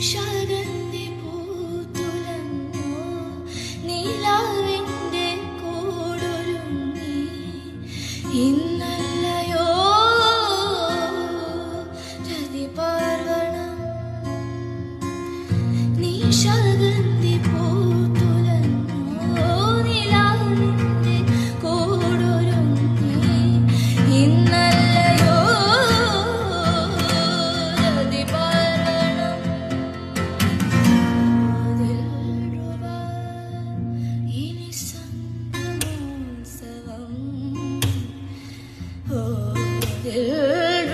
നിശാഗന്ധി പൂത്തുലഞ്ഞോ നിലാവിന്റെ കൂടൊരുങ്ങി. ഇന്നല്ലയോ പൂത്തു नि